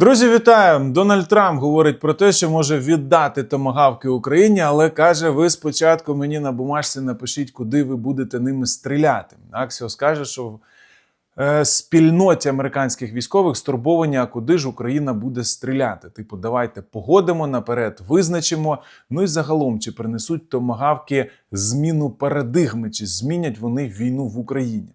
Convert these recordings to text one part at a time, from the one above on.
Друзі, вітаю! Дональд Трамп говорить про те, що може віддати томагавки Україні, але каже: ви спочатку мені на бумажці напишіть, куди ви будете ними стріляти. Аксіос каже, що в е, спільноті американських військових стурбовані, а куди ж Україна буде стріляти. Типу, давайте погодимо наперед, визначимо. Ну і загалом, чи принесуть томагавки зміну парадигми, чи змінять вони війну в Україні.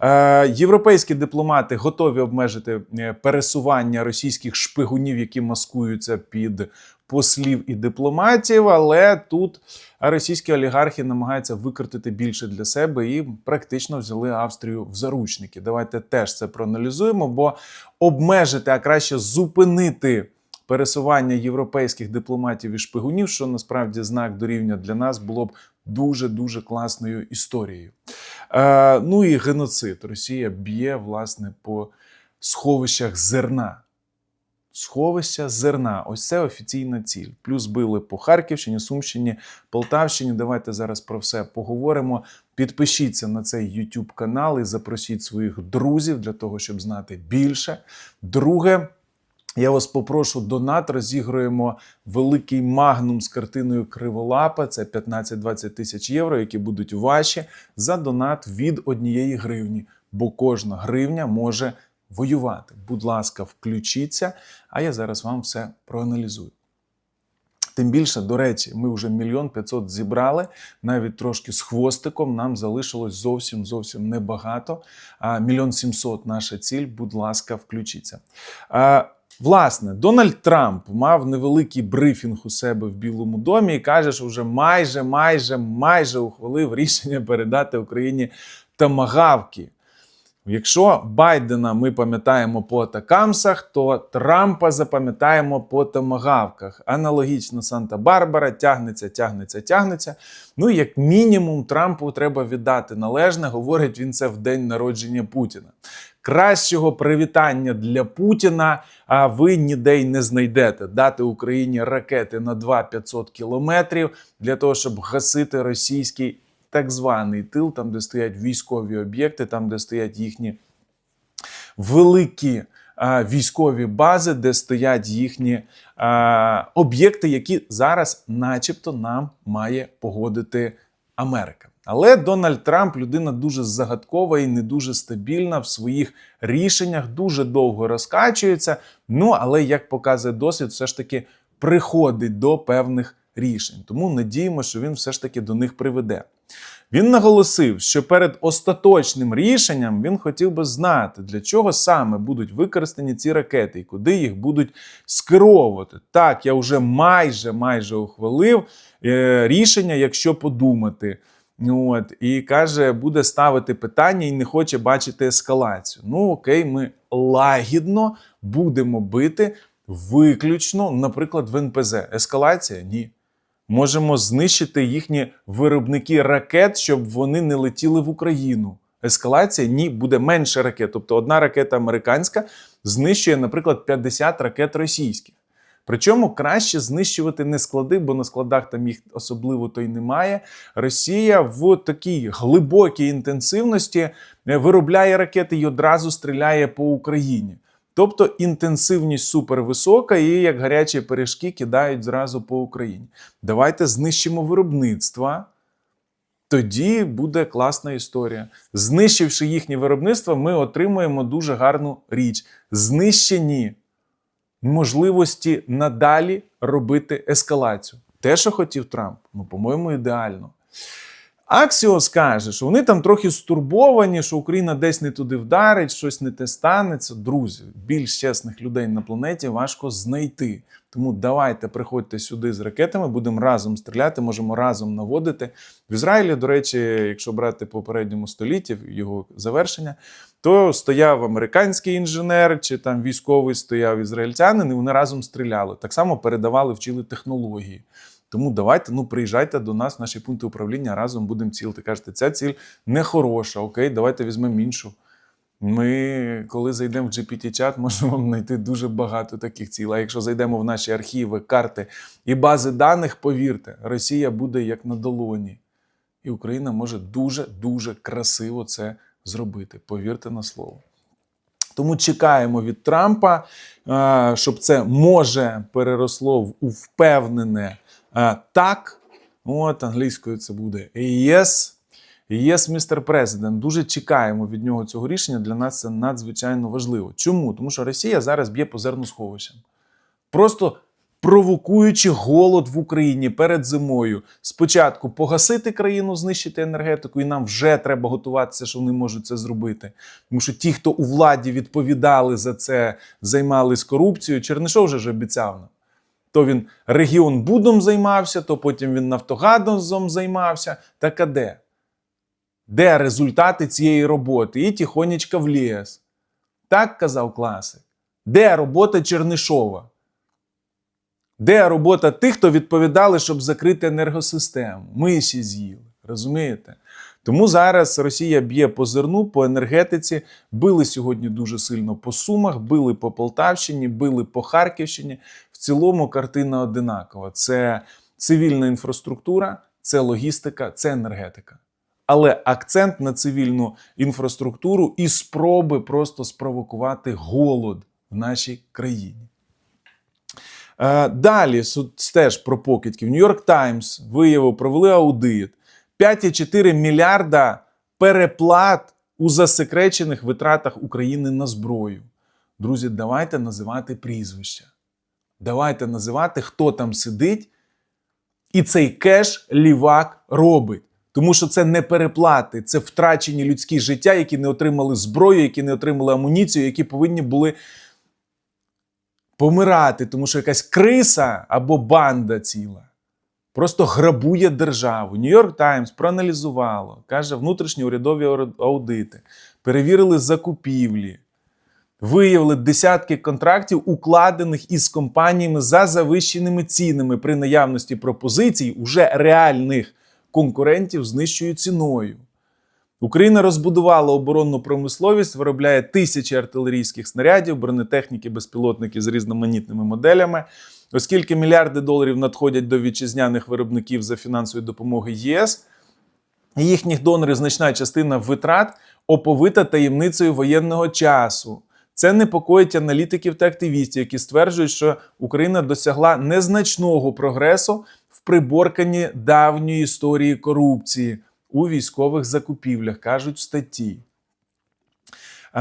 Е, європейські дипломати готові обмежити е, пересування російських шпигунів, які маскуються під послів і дипломатів. Але тут російські олігархи намагаються викрутити більше для себе і практично взяли Австрію в заручники. Давайте теж це проаналізуємо, бо обмежити, а краще зупинити. Пересування європейських дипломатів і шпигунів, що насправді знак дорівня для нас, було б дуже дуже класною історією. Е, ну і геноцид. Росія б'є власне по сховищах зерна. Сховища зерна. Ось це офіційна ціль. Плюс били по Харківщині, Сумщині, Полтавщині. Давайте зараз про все поговоримо. Підпишіться на цей YouTube канал і запросіть своїх друзів для того, щоб знати більше. Друге. Я вас попрошу донат. Розігруємо великий магнум з картиною Криволапа. Це 15-20 тисяч євро, які будуть ваші за донат від однієї гривні. Бо кожна гривня може воювати. Будь ласка, включіться, а я зараз вам все проаналізую. Тим більше, до речі, ми вже мільйон п'ятсот зібрали, навіть трошки з хвостиком. Нам залишилось зовсім зовсім небагато. А мільйон сімсот наша ціль. Будь ласка, включіться. Власне, Дональд Трамп мав невеликий брифінг у себе в Білому домі і каже, що вже майже, майже, майже ухвалив рішення передати Україні тамагавки. Якщо Байдена ми пам'ятаємо по атакамсах, то Трампа запам'ятаємо по томагавках. Аналогічно Санта-Барбара тягнеться, тягнеться, тягнеться. Ну, як мінімум, Трампу треба віддати належне, говорить він це в день народження Путіна. Кращого привітання для Путіна а ви ніде й не знайдете. Дати Україні ракети на 2-500 кілометрів для того, щоб гасити російський так званий тил, там, де стоять військові об'єкти, там, де стоять їхні великі військові бази, де стоять їхні а, об'єкти, які зараз, начебто, нам має погодити Америка. Але Дональд Трамп людина дуже загадкова і не дуже стабільна в своїх рішеннях, дуже довго розкачується. Ну але як показує досвід, все ж таки приходить до певних рішень. Тому надіємося, що він все ж таки до них приведе. Він наголосив, що перед остаточним рішенням він хотів би знати, для чого саме будуть використані ці ракети і куди їх будуть скеровувати. Так, я вже майже майже ухвалив е, рішення, якщо подумати. От, І каже, буде ставити питання і не хоче бачити ескалацію. Ну, окей, ми лагідно будемо бити виключно, наприклад, в НПЗ. Ескалація? Ні. Можемо знищити їхні виробники ракет, щоб вони не летіли в Україну. Ескалація ні, буде менше ракет. Тобто одна ракета американська знищує, наприклад, 50 ракет російських. Причому краще знищувати не склади, бо на складах там їх особливо то й немає. Росія в такій глибокій інтенсивності виробляє ракети і одразу стріляє по Україні. Тобто інтенсивність супервисока, і як гарячі пиріжки кидають зразу по Україні. Давайте знищимо виробництва. Тоді буде класна історія. Знищивши їхнє виробництво, ми отримуємо дуже гарну річ. Знищені можливості надалі робити ескалацію. Те, що хотів Трамп, ну, по-моєму, ідеально. Аксіос каже, що вони там трохи стурбовані, що Україна десь не туди вдарить, щось не те станеться. Друзі, більш чесних людей на планеті важко знайти. Тому давайте приходьте сюди з ракетами, будемо разом стріляти, можемо разом наводити. В Ізраїлі, до речі, якщо брати попередньому столітті його завершення, то стояв американський інженер чи там військовий стояв ізраїльтянин, і вони разом стріляли. Так само передавали, вчили технології. Тому давайте ну приїжджайте до нас, наші пункти управління, разом будемо цілити. Кажете, ця ціль не хороша. Окей, давайте візьмемо іншу. Ми, коли зайдемо в GPT-чат, можемо вам знайти дуже багато таких цілей. А якщо зайдемо в наші архіви, карти і бази даних, повірте, Росія буде як на долоні. І Україна може дуже-дуже красиво це зробити. Повірте на слово. Тому чекаємо від Трампа, е, щоб це може переросло в впевнене е, так. От англійською це буде yes. Yes, містер президент. Дуже чекаємо від нього цього рішення. Для нас це надзвичайно важливо. Чому? Тому що Росія зараз б'є по зерносховищам. Просто провокуючи голод в Україні перед зимою. Спочатку погасити країну, знищити енергетику, і нам вже треба готуватися, що вони можуть це зробити. Тому що ті, хто у владі відповідали за це, займались корупцією, Чернишов вже ж обіцяв нам. То він регіон Будом займався, то потім він Нафтогазом займався. Так а де? Де результати цієї роботи? І тихонечко в ліс. Так казав класик. Де робота Чернишова? Де робота тих, хто відповідали, щоб закрити енергосистему? Миші з'їли. Розумієте? Тому зараз Росія б'є по зерну, по енергетиці. Били сьогодні дуже сильно по Сумах, били по Полтавщині, били по Харківщині. В цілому картина одинакова: це цивільна інфраструктура, це логістика, це енергетика. Але акцент на цивільну інфраструктуру і спроби просто спровокувати голод в нашій країні. Е, Далі су- теж про покидьків. Нью-Йорк Таймс виявив, провели аудит. 5,4 мільярда переплат у засекречених витратах України на зброю. Друзі, давайте називати прізвища. Давайте називати, хто там сидить, і цей кеш лівак робить. Тому що це не переплати, це втрачені людські життя, які не отримали зброю, які не отримали амуніцію, які повинні були помирати, тому що якась криса або банда ціла просто грабує державу. Нью-Йорк Таймс проаналізувало, каже, внутрішні урядові аудити, перевірили закупівлі, виявили десятки контрактів, укладених із компаніями за завищеними цінами при наявності пропозицій уже реальних конкурентів з нижчою ціною. Україна розбудувала оборонну промисловість, виробляє тисячі артилерійських снарядів, бронетехніки, безпілотників з різноманітними моделями. Оскільки мільярди доларів надходять до вітчизняних виробників за фінансової допомоги ЄС, їхніх донорів значна частина витрат оповита таємницею воєнного часу. Це непокоїть аналітиків та активістів, які стверджують, що Україна досягла незначного прогресу в приборканні давньої історії корупції у військових закупівлях, кажуть в статті.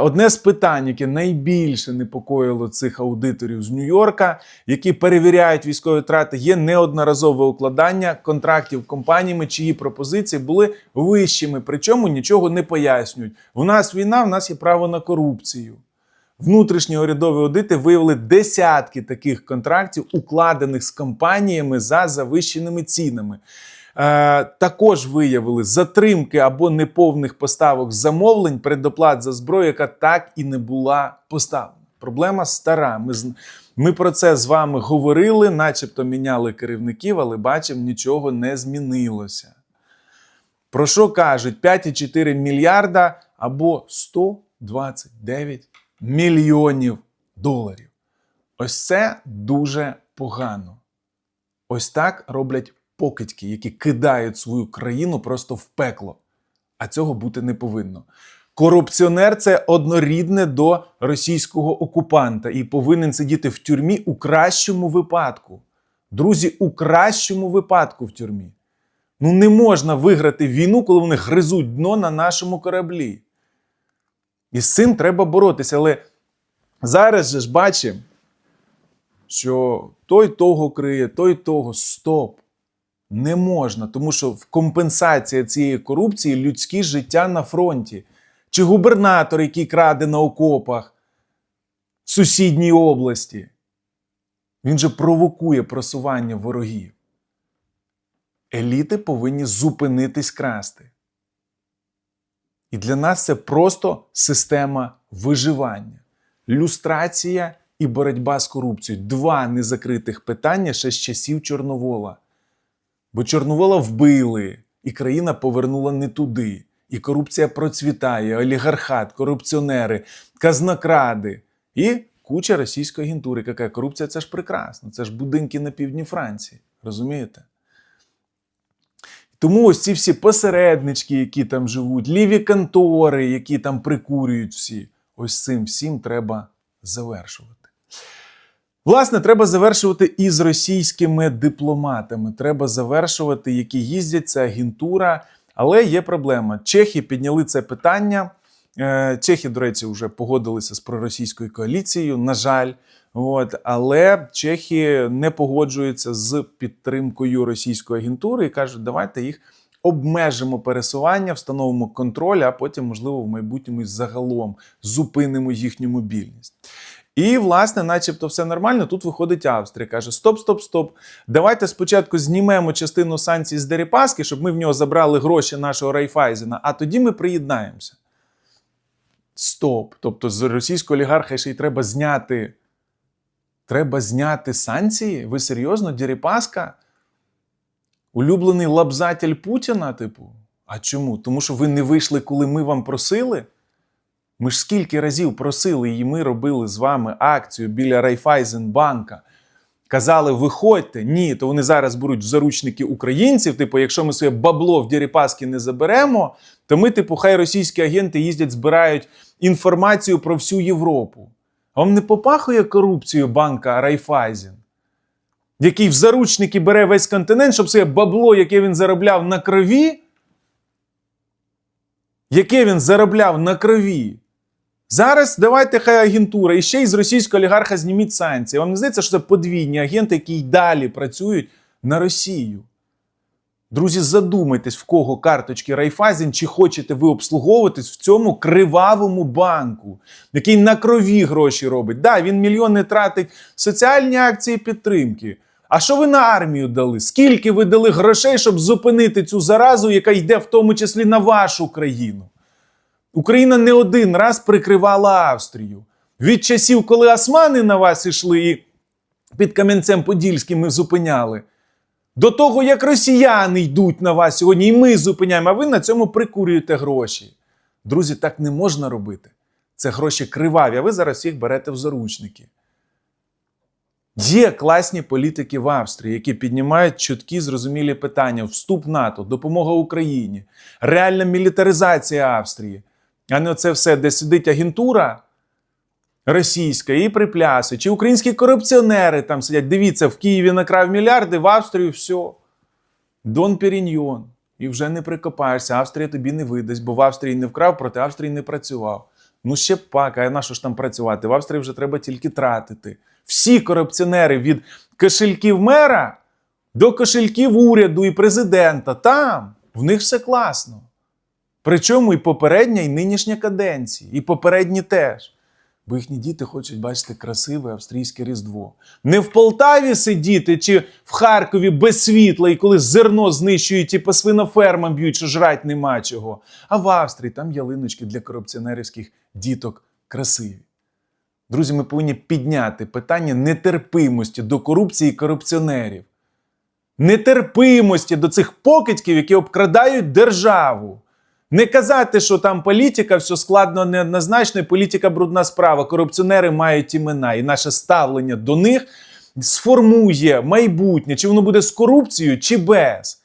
Одне з питань, яке найбільше непокоїло цих аудиторів з Нью-Йорка, які перевіряють військові втрати, є неодноразове укладання контрактів компаніями, чиї пропозиції були вищими, причому нічого не пояснюють. В нас війна, в нас є право на корупцію. Внутрішні урядові аудити виявили десятки таких контрактів, укладених з компаніями за завищеними цінами. Е, також виявили затримки або неповних поставок замовлень предоплат за зброю, яка так і не була поставлена. Проблема стара. Ми, ми про це з вами говорили, начебто міняли керівників, але бачимо, нічого не змінилося. Про що кажуть 5,4 мільярда або 129 мільйонів доларів. Ось це дуже погано. Ось так роблять покидьки, які кидають свою країну просто в пекло. А цього бути не повинно. Корупціонер це однорідне до російського окупанта і повинен сидіти в тюрмі у кращому випадку. Друзі, у кращому випадку в тюрмі. Ну не можна виграти війну, коли вони гризуть дно на нашому кораблі. І з цим треба боротися. Але зараз же ж бачимо, що той того криє, той того. Стоп. Не можна, тому що в компенсація цієї корупції людські життя на фронті. Чи губернатор, який краде на окопах в сусідній області. Він же провокує просування ворогів. Еліти повинні зупинитись красти. І для нас це просто система виживання, люстрація і боротьба з корупцією. Два незакритих питання ще з часів Чорновола. Бо Чорновола вбили, і країна повернула не туди. І корупція процвітає, олігархат, корупціонери, казнокради і куча російської агентури. Яка корупція це ж прекрасно, це ж будинки на півдні Франції. Розумієте? Тому ось ці всі посереднички, які там живуть, ліві контори, які там прикурюють всі. ось цим всім треба завершувати. Власне, треба завершувати і з російськими дипломатами. Треба завершувати, які їздять, це агентура. Але є проблема. Чехи підняли це питання. Е, Чехи, до речі, вже погодилися з проросійською коаліцією, на жаль. От, але Чехи не погоджуються з підтримкою російської агентури і кажуть, давайте їх обмежимо пересування, встановимо контроль, а потім, можливо, в майбутньому загалом зупинимо їхню мобільність. І, власне, начебто, все нормально. Тут виходить Австрія. каже: Стоп, стоп, стоп. Давайте спочатку знімемо частину санкцій з Дерипаски, щоб ми в нього забрали гроші нашого Райфайзена, а тоді ми приєднаємося. Стоп. Тобто з російського олігарха ще й треба зняти. Треба зняти санкції? Ви серйозно, Дерипаска? Улюблений лабзатель Путіна, типу? А чому? Тому що ви не вийшли, коли ми вам просили? Ми ж скільки разів просили, і ми робили з вами акцію біля Райфайзенбанка. Казали, виходьте. Ні, то вони зараз беруть в заручники українців. Типу, якщо ми своє бабло в Діріпаски не заберемо, то ми, типу, хай російські агенти їздять, збирають інформацію про всю Європу. А вам не попахує корупцією банка Райфайзен, який в заручники бере весь континент, щоб своє бабло, яке він заробляв на крові, яке він заробляв на крові. Зараз давайте хай агентура і ще й з російського олігарха зніміть санкції. Вам не здається, що це подвійні агенти, які й далі працюють на Росію. Друзі, задумайтесь, в кого карточки Райфайзен, чи хочете ви обслуговуватись в цьому кривавому банку, який на крові гроші робить. Да, він мільйони тратить соціальні акції підтримки. А що ви на армію дали? Скільки ви дали грошей, щоб зупинити цю заразу, яка йде в тому числі на вашу країну? Україна не один раз прикривала Австрію. Від часів, коли османи на вас ішли і під Кам'янцем Подільським ми зупиняли. До того, як росіяни йдуть на вас сьогодні, і ми зупиняємо, а ви на цьому прикурюєте гроші. Друзі, так не можна робити. Це гроші криваві, а ви зараз їх берете в заручники. Є класні політики в Австрії, які піднімають чіткі зрозумілі питання: вступ НАТО, допомога Україні, реальна мілітаризація Австрії. А не це все, де сидить агентура російська і припляси, чи українські корупціонери там сидять. Дивіться, в Києві накрав мільярди, в Австрію все. Дон Періньйон. І вже не прикопаєшся, Австрія тобі не видасть, бо в Австрії не вкрав, проти Австрії не працював. Ну ще пак, а на що ж там працювати? В Австрії вже треба тільки тратити. Всі корупціонери від кошельків мера до кошельків уряду і президента. Там в них все класно. Причому і попередня, і нинішня каденції, і попередні теж. Бо їхні діти хочуть бачити красиве австрійське Різдво. Не в Полтаві сидіти чи в Харкові без світла, і коли зерно знищують і по свинофермам б'ють, що жрать нема чого. А в Австрії там ялиночки для корупціонерівських діток красиві. Друзі, ми повинні підняти питання нетерпимості до корупції і корупціонерів, нетерпимості до цих покидьків, які обкрадають державу. Не казати, що там політика, все складно неоднозначно, політика брудна справа. Корупціонери мають імена, і наше ставлення до них сформує майбутнє, чи воно буде з корупцією, чи без.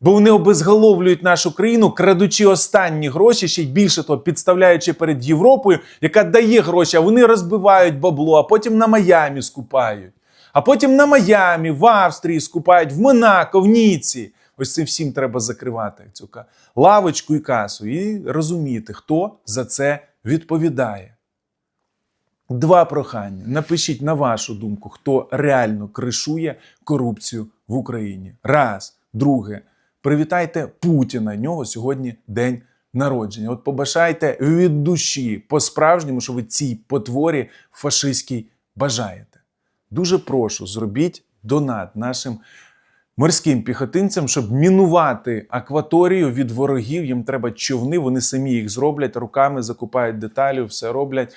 Бо вони обезголовлюють нашу країну, крадучи останні гроші, ще й більше того, підставляючи перед Європою, яка дає гроші, а вони розбивають бабло, а потім на Майамі скупають. А потім на Майамі, в Австрії скупають, в Монако, в Ніці. Ось цим всім треба закривати цю лавочку і касу і розуміти, хто за це відповідає. Два прохання. Напишіть на вашу думку, хто реально кришує корупцію в Україні. Раз. Друге. Привітайте Путіна. Нього сьогодні день народження. От побажайте від душі по-справжньому, що ви цій потворі фашистській бажаєте. Дуже прошу, зробіть донат нашим морським піхотинцям, щоб мінувати акваторію від ворогів. Їм треба човни, вони самі їх зроблять, руками закупають деталі, все роблять.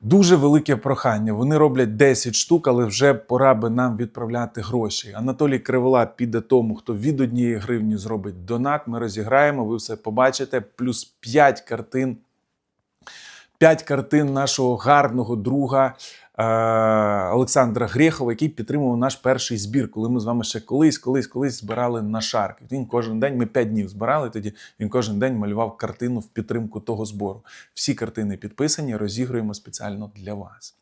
Дуже велике прохання. Вони роблять 10 штук, але вже пора би нам відправляти гроші. Анатолій Кривола піде тому, хто від однієї гривні зробить донат. Ми розіграємо, ви все побачите. Плюс 5 картин. 5 картин нашого гарного друга Олександра Грєхова, який підтримував наш перший збір, коли ми з вами ще колись, колись, колись збирали на шарк. Він кожен день, ми п'ять днів збирали тоді. Він кожен день малював картину в підтримку того збору. Всі картини підписані, розігруємо спеціально для вас.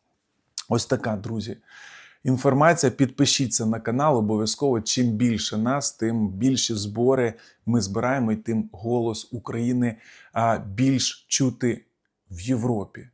Ось така, друзі. Інформація, підпишіться на канал обов'язково. Чим більше нас, тим більші збори ми збираємо, і тим голос України більш чути в Європі.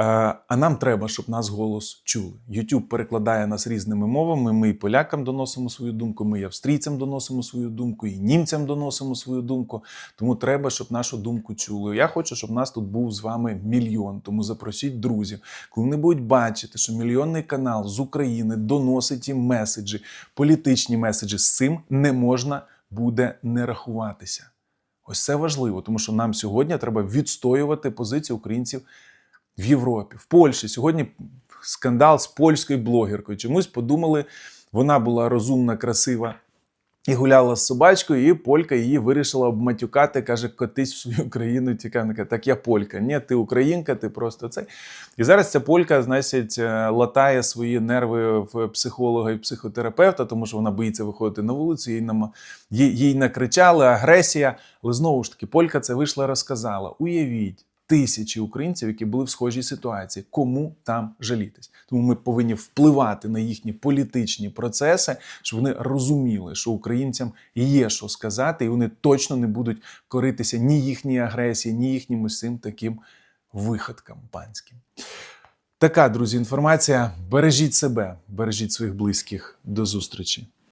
Е, А нам треба, щоб нас голос чули. YouTube перекладає нас різними мовами. Ми і полякам доносимо свою думку, ми і австрійцям доносимо свою думку, і німцям доносимо свою думку. Тому треба, щоб нашу думку чули. Я хочу, щоб нас тут був з вами мільйон. Тому запросіть друзів. Коли вони будуть бачити, що мільйонний канал з України доносить їм меседжі, політичні меседжі, з цим не можна буде не рахуватися. Ось це важливо, тому що нам сьогодні треба відстоювати позицію українців в Європі, в Польщі. Сьогодні скандал з польською блогеркою. Чомусь подумали, вона була розумна, красива і гуляла з собачкою, і полька її вирішила обматюкати, каже, котись в свою країну, тікай. Каже, так я полька. Ні, ти українка, ти просто цей. І зараз ця полька, значить, е, латає свої нерви в психолога і психотерапевта, тому що вона боїться виходити на вулицю, їй, нам... їй, накричали, агресія. Але знову ж таки, полька це вийшла, розказала. Уявіть. Тисячі українців, які були в схожій ситуації, кому там жалітись. Тому ми повинні впливати на їхні політичні процеси, щоб вони розуміли, що українцям є що сказати, і вони точно не будуть коритися ні їхній агресії, ні їхнім усім таким виходкам панським. Така, друзі, інформація. Бережіть себе, бережіть своїх близьких. До зустрічі.